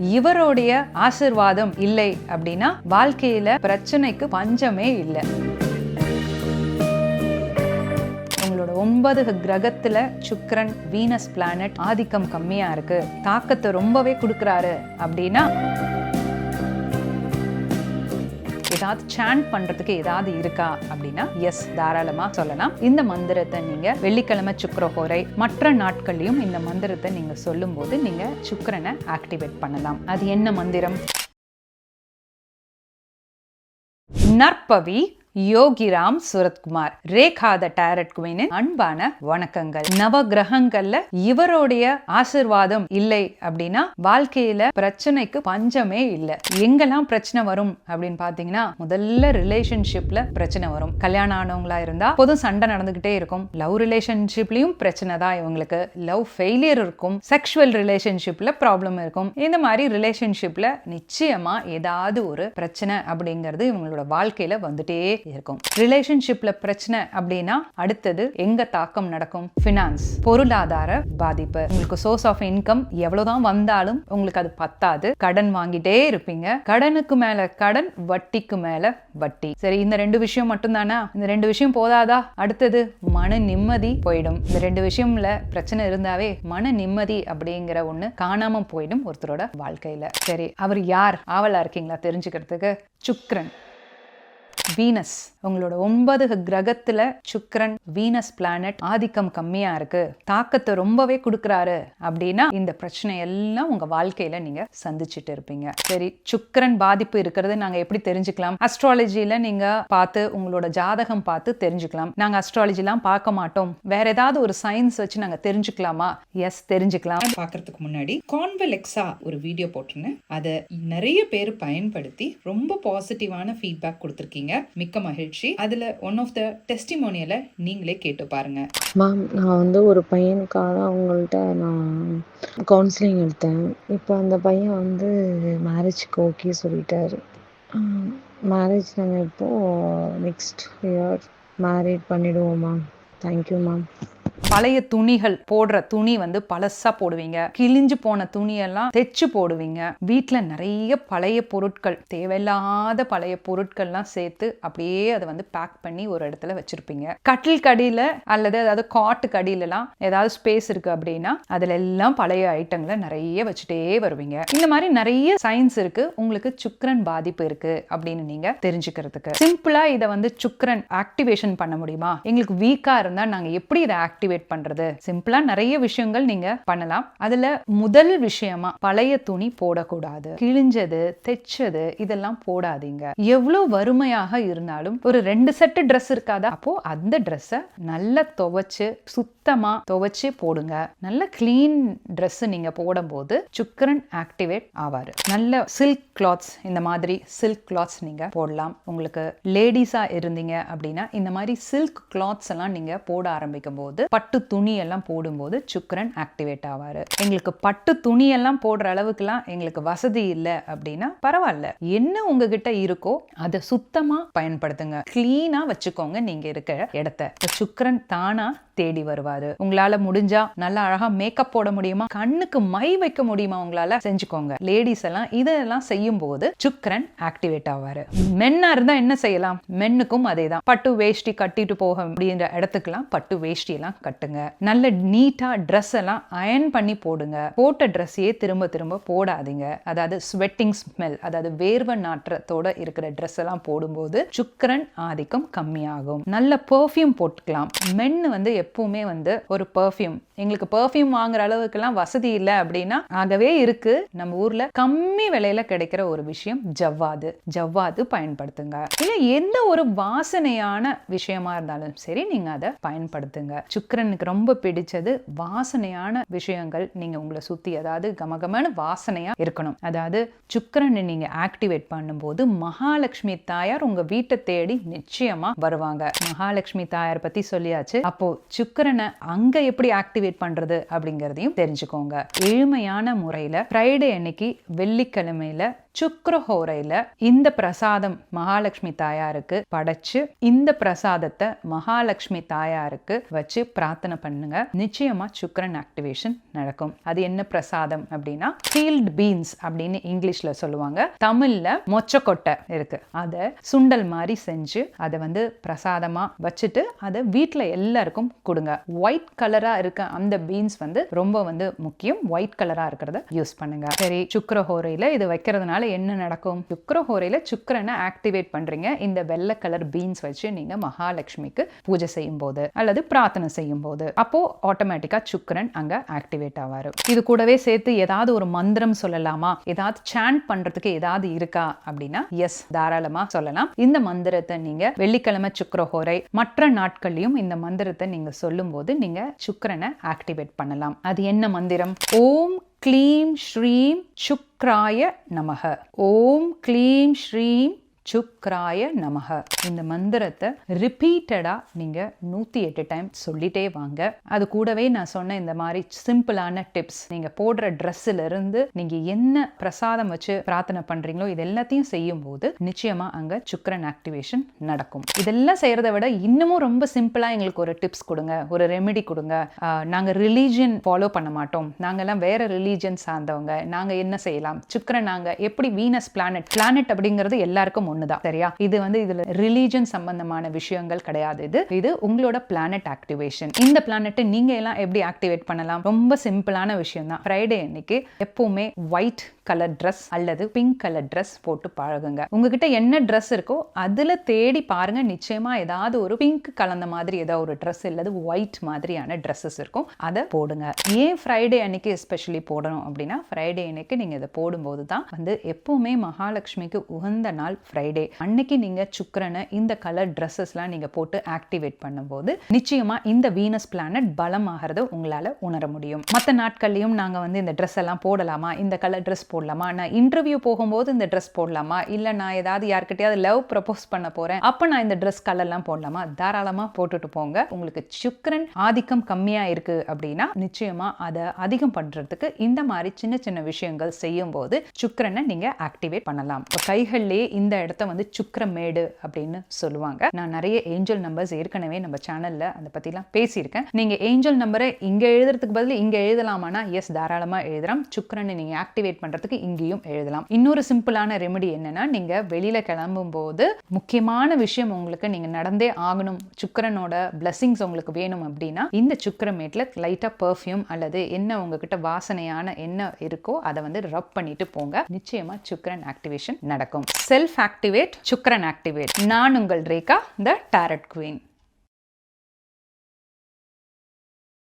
இவருடைய ஆசிர்வாதம் இல்லை அப்படின்னா வாழ்க்கையில பிரச்சனைக்கு பஞ்சமே இல்லை. உங்களோட ஒன்பது கிரகத்துல சுக்ரன் வீனஸ் பிளானட் ஆதிக்கம் கம்மியா இருக்கு. தாக்கத்தை ரொம்பவே கொடுக்கறாரு அப்படின்னா ஏதாவது சாண்ட் பண்றதுக்கு ஏதாவது இருக்கா அப்படின்னா எஸ் தாராளமா சொல்லலாம். இந்த மந்திரத்தை நீங்க வெள்ளிக்கிழமை சுக்கரஹோரை மற்ற நாட்கள்லயும் இந்த மந்திரத்தை நீங்க சொல்லும்போது நீங்க சுக்கரனை ஆக்டிவேட் பண்ணலாம். அது என்ன மந்திரம்? நற்பவி யோகிராம் சுரத்குமார் ரேகா த டேரட் குவினின் அன்பான வணக்கங்கள். நவ கிரகங்கள்ல இவருடைய ஆசிர்வாதம் இல்லை அப்படின்னா வாழ்க்கையில பிரச்சனைக்கு பஞ்சமே இல்லை. எங்கெல்லாம் பிரச்சனை வரும் அப்படின்னு பாத்தீங்கன்னா முதல்ல ரிலேஷன்ஷிப்ல பிரச்சனை வரும். கல்யாணம் ஆனவங்களா இருந்தா பொதும் சண்டை நடந்துகிட்டே இருக்கும். லவ் ரிலேஷன்ஷிப்லயும் பிரச்சனை தான் இவங்களுக்கு. லவ் ஃபெயிலியர் இருக்கும். செக்ஷுவல் ரிலேஷன்ஷிப்ல ப்ராப்ளம் இருக்கும். இந்த மாதிரி ரிலேஷன்ஷிப்ல நிச்சயமா ஏதாவது ஒரு பிரச்சனை அப்படிங்கிறது இவங்களோட வாழ்க்கையில வந்துட்டே இருக்கும். ரிலேஷன்ஷிப்ல பிரச்சனை அப்படின்னா அடுத்தது எங்க தாக்கம் நடக்கும்? ஃபினான்ஸ் பொருளாதார பாதிப்பு. உங்களுக்கு சோர்ஸ் ஆஃப் இன்கம் எவ்வளவுதான் வந்தாலும் உங்களுக்கு அது பத்தாது. கடன் வாங்கிட்டே இருப்பீங்க. கடனுக்கு மேல கடன் வட்டிக்கு மேல வட்டி. சரி இந்த ரெண்டு விஷயம் மட்டும்தானா? இந்த ரெண்டு விஷயம் போதாதா? அடுத்தது மன நிம்மதி போயிடும். இந்த ரெண்டு விஷயம்ல பிரச்சனை இருந்தாவே மன நிம்மதி அப்படிங்கிற ஒண்ணு காணாம போயிடும் ஒருத்தரோட வாழ்க்கையில. சரி அவர் யார்? ஆவலா இருக்கீங்களா தெரிஞ்சுக்கிறதுக்கு? சுக்ரன் வீனஸ் உங்களோட ஒன்பது கிரகத்துல சுக்கரன் வீனஸ் பிளானட் ஆதிக்கம் கம்மியா இருக்கு. தாக்கத்தை ரொம்பவே கொடுக்கறாரு. அப்படின்னா இந்த பிரச்சனை எல்லாம் உங்க வாழ்க்கையில நீங்க சந்திச்சுட்டு இருப்பீங்க. சரி சுக்கரன் பாதிப்பு இருக்கிறது நாங்க எப்படி தெரிஞ்சுக்கலாம்? அஸ்ட்ராலஜியில நீங்க பார்த்து உங்களோட ஜாதகம் பார்த்து தெரிஞ்சுக்கலாம். நாங்க அஸ்ட்ராலஜிலாம் பார்க்க மாட்டோம். வேற ஏதாவது ஒரு சயின்ஸ் வச்சு நாங்க தெரிஞ்சுக்கலாமா? எஸ் தெரிஞ்சுக்கலாம். பார்க்கறதுக்கு முன்னாடி கான்வெலெக்ஸா ஒரு வீடியோ போட்டிருந்தேன். அதை நிறைய பேர் பயன்படுத்தி ரொம்ப பாசிட்டிவான ஃபீட்பேக் கொடுத்துருக்கீங்க. மிக்க மகிழ்ச்சி. அதுல ஒன் ஆஃப் த டெஸ்டிமோனியலை நீங்களே கேட்டு பாருங்க. மேம் நான் வந்து ஒரு பையனுக்காக அவங்கள்ட்ட நான் கவுன்சிலிங் எடுத்தேன். இப்போ அந்த பையன் வந்து மேரேஜ்க்கு ஓகே சொல்லிட்டாரு. மேரேஜ் நாங்கள் இப்போது நெக்ஸ்ட் இயர் மேரேஜ் பண்ணிடுவோம் மேம் தேங்க்யூ மேம் பழைய துணிகள் போடுற துணி வந்து பழசா போடுவீங்க. கிழிஞ்சு போன துணியெல்லாம் தைச்சு போடுவீங்க. வீட்டில் நிறைய பழைய பொருட்கள் தேவையில்லாத பழைய பொருட்கள்லாம் சேர்த்து அப்படியே அதை வந்து பேக் பண்ணி ஒரு இடத்துல வச்சிருப்பீங்க. கட்டில் கடியில அல்லது அதாவது காட்டு கடியிலலாம் ஏதாவது ஸ்பேஸ் இருக்கு அப்படின்னா அதுல எல்லாம் பழைய ஐட்டங்களை நிறைய வச்சுட்டே வருவீங்க. இந்த மாதிரி நிறைய சயின்ஸ் இருக்கு. உங்களுக்கு சுக்கரன் பாதிப்பு இருக்கு அப்படின்னு நீங்க தெரிஞ்சுக்கிறதுக்கு. சிம்பிளா இதை வந்து சுக்கரன் ஆக்டிவேஷன் பண்ண முடியுமா? எங்களுக்கு வீக்கா இருந்தா நாங்க எப்படி இதை ஆக்டிவேட் பண்றது. சிம்பிளா நிறைய விஷயங்கள் நீங்க பண்ணலாம். அதுல முதல் விஷயமா பழைய துணி போடக்கூடாது. கிழிஞ்சது தைச்சது இதெல்லாம் போடாதீங்க. எவ்வளவு வறுமையாக இருந்தாலும் ஒரு ரெண்டு செட்டு ட்ரெஸ் இருக்காதா? அப்போ அந்த ட்ரெஸ்ஸை நல்லா துவைச்சு சுத்தமா துவைச்சு போடுங்க. நல்ல கிளீன் ட்ரெஸ் நீங்க போடும்போது சுக்கரன் ஆக்டிவேட் ஆவாரு. நல்ல சில்க் கிளாத்ஸ் இந்த மாதிரி சில்க் கிளாத்ஸ் நீங்க போடலாம். உங்களுக்கு லேடிஸா இருந்தீங்க அப்படின்னா இந்த மாதிரி சில்க் கிளாத்ஸ் எல்லாம் நீங்க போட ஆரம்பிக்கும் போது பட்டு துணி எல்லாம் போடும்போது சுக்கரன் ஆக்டிவேட் ஆவாரு. எங்களுக்கு பட்டு துணி எல்லாம் போடுற அளவுக்குலாம் எங்களுக்கு வசதி இல்லை அப்படின்னா பரவாயில்ல. என்ன உங்ககிட்ட இருக்கோ அதை சுத்தமாக பயன்படுத்துங்க. க்ளீனாக வச்சுக்கோங்க நீங்கள் இருக்கிற இடத்த. சுக்கரன் தானாக தேடி வருவார். உங்களால் முடிஞ்சா நல்லா அழகாக மேக்கப் போட முடியுமா? கண்ணுக்கு மை வைக்க முடியுமா உங்களால்? செஞ்சுக்கோங்க. லேடிஸ் எல்லாம் இதெல்லாம் செய்யும் போது சுக்கரன் ஆக்டிவேட் ஆவாரு. மென்னா இருந்தால் என்ன செய்யலாம்? மென்னுக்கும் அதே தான் பட்டு வேஷ்டி கட்டிட்டு போக அப்படின்ற இடத்துக்குலாம் பட்டு வேஷ்டி எல்லாம் கட்டுங்க. நல்ல நீட்டா ட்ரெஸ் எல்லாம் அயன் பண்ணி போடுங்க. போட்ட ட்ரெஸ்ஸையே திரும்ப திரும்ப போடாதீங்க. அதாவது ஸ்வெட்டிங் ஸ்மெல் அதாவது வேர்வை நாற்றத்தோட இருக்கிற ட்ரெஸ் எல்லாம் போடும்போது சுக்கரன் ஆதிக்கம் கம்மியாகும். நல்ல பெர்ஃப்யூம் போட்டுக்கலாம். மென் வந்து எப்பவுமே வந்து ஒரு பர்ஃப்யூம் எங்களுக்கு பெர்ஃப்யூம் வாங்குற அளவுக்குலாம் வசதி இல்லை அப்படின்னா ஆகவே இருக்கு. நம்ம ஊர்ல கம்மி விலையில கிடைக்கிற ஒரு விஷயம் ஜவ்வாது. ஜவ்வாது பயன்படுத்துங்க. இல்ல எந்த ஒரு வாசனையான விஷயமா இருந்தாலும் சரி நீங்க அதை பயன்படுத்துங்க. சுக்கரனுக்கு ரொம்ப பிடிச்சது வாசனையான விஷயங்கள். நீங்க உங்களை சுத்தி அதாவது கமகமான வாசனையா இருக்கணும். அதாவது சுக்கரனை நீங்க ஆக்டிவேட் பண்ணும்போது மகாலட்சுமி தாயார் உங்க வீட்டை தேடி நிச்சயமா வருவாங்க. மகாலட்சுமி தாயார் பத்தி சொல்லியாச்சு. அப்போ சுக்கரனை அங்க எப்படி ஆக்டிவேட் பண்றது அப்படிங்கறதையும் தெரிஞ்சுக்கோங்க. எளிமையான முறையில ஃப்ரைடே அன்னைக்கு வெள்ளிக்கிழமையில சுக்ரஹோரையில இந்த பிரசாதம் மகாலட்சுமி தாயாருக்கு படைச்சு இந்த பிரசாதத்தை மகாலட்சுமி தாயாருக்கு வச்சு பிரார்த்தனை பண்ணுங்க. நிச்சயமா சுக்கரன் ஆக்டிவேஷன் நடக்கும். அது என்ன பிரசாதம் அப்படின்னா ஃபீல்ட் பீன்ஸ் அப்படின்னு இங்கிலீஷ்ல சொல்லுவாங்க. தமிழ்ல மொச்சக்கொட்டை இருக்கு. அதை சுண்டல் மாதிரி செஞ்சு அதை வந்து பிரசாதமா வச்சுட்டு அதை வீட்டில் எல்லாருக்கும் கொடுங்க. ஒயிட் கலரா இருக்க அந்த பீன்ஸ் வந்து ரொம்ப வந்து முக்கியம். ஒயிட் கலரா இருக்கிறத யூஸ் பண்ணுங்க. சரி சுக்கரஹோரையில இது வைக்கிறதுனால என்ன நடக்கும்? சுக்கரஹோரையில் சுக்கரனை ஆக்டிவேட் பண்றீங்க. இந்த வெள்ளை கலர் பீன்ஸ் வச்சு நீங்க மகாலட்சுமிக்கு பூஜை செய்யும் போது அல்லது பிரார்த்தனை செய்யும் போது அப்போது ஆட்டோமேட்டிக்காக சுக்கரன் அங்கே ஆக்டிவேட் ஆவார். இது கூடவே சேர்த்து ஏதாவது ஒரு மந்திரம் சொல்லலாமா? ஏதாவது சாண்ட் பண்றதுக்கு ஏதாவது இருக்கா? அப்படின்னா எஸ் தாராளமா சொல்லலாம். இந்த மந்திரத்தை நீங்க வெள்ளிக்கிழமை சுக்கரஹோரை மற்ற நாட்கள்லயும் இந்த மந்திரத்தை நீங்க சொல்லும்போது நீங்க சுக்கிரனை ஆக்டிவேட் பண்ணலாம். அது என்ன மந்திரம்? ஓம் க்ளீம் ஸ்ரீம் சுக்ராய நமக. ஓம் க்ளீம் ஸ்ரீம் சுக்ராய நமக. இந்த மந்திரத்தை ரிப்பீட்டடாக நீங்கள் நூற்றி எட்டு டைம் சொல்லிட்டே வாங்க. அது கூடவே நான் சொன்ன இந்த மாதிரி சிம்பிளான டிப்ஸ் நீங்கள் போடுற ட்ரெஸ்ஸிலிருந்து நீங்கள் என்ன பிரசாதம் வச்சு பிரார்த்தனை பண்ணுறீங்களோ இது எல்லாத்தையும் செய்யும் போது அங்கே அங்க சுக்கரன் ஆக்டிவேஷன் நடக்கும். இதெல்லாம் செய்கிறத விட இன்னமும் ரொம்ப சிம்பிளாக எங்களுக்கு ஒரு டிப்ஸ் கொடுங்க. ஒரு ரெமெடி கொடுங்க. நாங்கள் ரிலீஜியன் ஃபாலோ பண்ண மாட்டோம். நாங்கள்லாம் வேறு ரிலீஜியன் சார்ந்தவங்க. நாங்கள் என்ன செய்யலாம்? சுக்கரன் நாங்கள் எப்படி வீனஸ் பிளானட் பிளானட் அப்படிங்கிறது எல்லாருக்கும் ஒண்ணுதான். சரியா? இது வந்து இதுல ரிலீஜன் சம்பந்தமான விஷயங்கள் கிடையாது இது. இது உங்களோட பிளானட் ஆக்டிவேஷன் இந்த பிளானட்டை நீங்க எல்லாம் எப்படி ஆக்டிவேட் பண்ணலாம்? ரொம்ப சிம்பிளான விஷயம் தான் ஃப்ரைடே அன்னைக்கு எப்பவுமே ஒயிட் கலர் ட்ரெஸ் அல்லது பிங்க் கலர் ட்ரெஸ் போட்டு பழகுங்க. உங்ககிட்ட என்ன ட்ரெஸ் இருக்கோ அதுல தேடி பாருங்க. நிச்சயமா ஏதாவது ஒரு பிங்க் கலந்த மாதிரி ஏதாவது ஒரு ட்ரெஸ் இல்லது ஒயிட் மாதிரியான ட்ரெஸ்ஸஸ் இருக்கும். அதை போடுங்க. ஏன் ஃப்ரைடே அன்னைக்கு எஸ்பெஷலி போடணும் அப்படின்னா ஃப்ரைடே அன்னைக்கு நீங்க இதை போடும்போது தான் வந்து எப்பவுமே மகாலட்சுமிக்கு உகந்த நாள் ஃப்ரைடே அன்னைக்கு நீங்க சுக்கரனை இந்த கலர் ட்ரெஸ்ஸஸ்லாம் நீங்க போட்டு ஆக்டிவேட் பண்ணும்போது நிச்சயமா இந்த வீனஸ் பிளானட் பலமாகிறத உங்களால உணர முடியும். மற்ற நாட்கள்லயும் நாங்க வந்து இந்த ட்ரெஸ் எல்லாம் போடலாமா? இந்த கலர் ட்ரெஸ் போடலாமா? நான் இன்டர்வியூ போகும்போது இந்த ட்ரெஸ் போடலாமா? இல்ல நான் ஏதாவது யார்கிட்டயாவது லவ் ப்ரப்போஸ் பண்ண போறேன் அப்ப நான் இந்த ட்ரெஸ் கலர்லாம் போடலாமா? தாராளமா போட்டுட்டு போங்க. உங்களுக்கு சுக்கரன் ஆதிக்கம் கம்மியா இருக்கு அப்படின்னா நிச்சயமா அதை அதிகம் பண்றதுக்கு இந்த மாதிரி சின்ன சின்ன விஷயங்கள் செய்யும் போது சுக்கிரனை நீங்க ஆக்டிவேட் பண்ணலாம். இப்போ கைகள்லயே இந்த இடத்த வந்து சுக்கரமேடு அப்படின்னு சொல்லுவாங்க. நான் நிறைய ஏஞ்சல் நம்பர்ஸ் ஏற்கனவே நம்ம சேனல்ல அதை பத்திலாம் பேசியிருக்கேன். நீங்க ஏஞ்சல் நம்பரை இங்க எழுதுறதுக்கு பதில் இங்க எழுதலாமானா எஸ் தாராளமா எழுதலாம். சுக்கரனை நீங்க ஆக்டிவேட் பண்றதுக்கு இங்கேயும் எழுதலாம். இன்னொரு சிம்பிளான ரெமெடி என்னன்னா நீங்க வெளியில கிளம்பும் போது முக்கியமான விஷயம் உங்களுக்கு நீங்க நடந்தே ஆகணும். சுக்கரனோட பிளஸ்ஸிங்ஸ் உங்களுக்கு வேணும் அப்படின்னா இந்த சுக்கிரமேட்ல லைட்டா பெர்ஃப்யூம் அல்லது என்ன உங்ககிட்ட வாசனையான என்ன இருக்கோ அதை வந்து ரப் பண்ணிட்டு போங்க. நிச்சயமா சுக்கரன் ஆக்டிவேஷன் நடக்கும். செல்ஃப் ஆக்டிவேட் சுக்கரன் ஆக்டிவேட் நான் உங்கள் ரேகா த டேரட் குவீன்